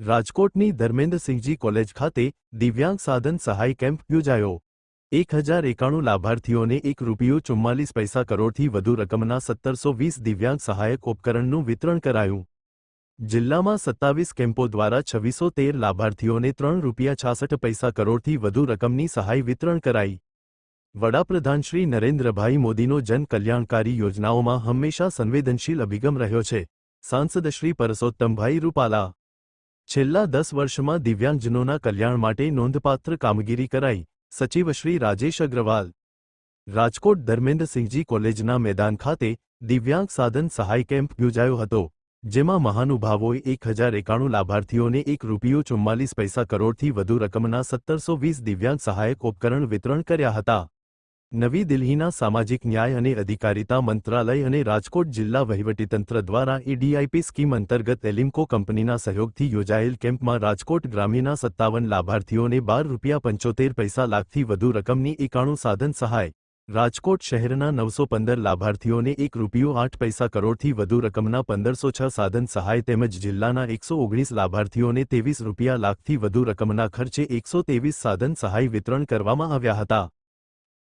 રાજકોટની ધર્મેન્દ્રસિંહજી કોલેજ ખાતે દિવ્યાંગ સાધન સહાય કેમ્પ યોજાયો. એક હજાર એકાણું લાભાર્થીઓને એક રૂપિયો ચુમ્માલીસ પૈસા કરોડથી વધુ રકમના સત્તરસો વીસ દિવ્યાંગ સહાયક ઉપકરણનું વિતરણ કરાયું. જિલ્લામાં સત્તાવીસ કેમ્પો દ્વારા છવ્વીસો તેર લાભાર્થીઓને ત્રણ રૂપિયા છાસઠ પૈસા કરોડથી વધુ રકમની સહાય વિતરણ કરાઈ. વડાપ્રધાન શ્રી નરેન્દ્રભાઈ મોદીનો જન કલ્યાણકારી યોજનાઓમાં હંમેશા સંવેદનશીલ અભિગમ રહ્યો છે. સાંસદ શ્રી પરસોત્તમભાઈ રૂપાલા છેલ્લા દસ વર્ષમાં દિવ્યાંગજનોના કલ્યાણ માટે નોંધપાત્ર કામગીરી કરાઈ, સચિવ શ્રી રાજેશ અગ્રવાલ. રાજકોટ ધર્મેન્દ્રસિંહજી કોલેજના મેદાન ખાતે દિવ્યાંગ સાધન સહાય કેમ્પ યોજાયો હતો, જેમાં મહાનુભાવોએ એક હજાર એકાણું લાભાર્થીઓને એક રૂપિયો ચુમ્માલીસ પૈસા કરોડથી વધુ રકમના સત્તરસો વીસ દિવ્યાંગ સહાયક ઉપકરણ વિતરણ કર્યા હતા. નવી દિલ્હીના સામાજિક ન્યાય અને અધિકારિતા મંત્રાલય અને રાજકોટ જિલ્લા વહીવટીતંત્ર દ્વારા ઈડીઆઈપી સ્કીમ અંતર્ગત એલિમ્કો કંપનીના સહયોગથી યોજાયેલ કેમ્પમાં રાજકોટ ગ્રામ્યના સત્તાવન લાભાર્થીઓને બાર રૂપિયા પંચોતેર પૈસા લાખથી વધુ રકમની એકાણું સાધન સહાય. રાજકોટ શહેરના નવસો પંદર લાભાર્થીઓને એક રૂપિયો આઠ પૈસા કરોડથી વધુ રકમના પંદરસો છ સાધન સહાય તેમજ જિલ્લાના એકસો ઓગણીસ લાભાર્થીઓને ત્રેવીસ રૂપિયા લાખથી વધુ રકમના ખર્ચે એકસો ત્રેવીસ સાધન સહાય વિતરણ કરવામાં આવ્યા હતા.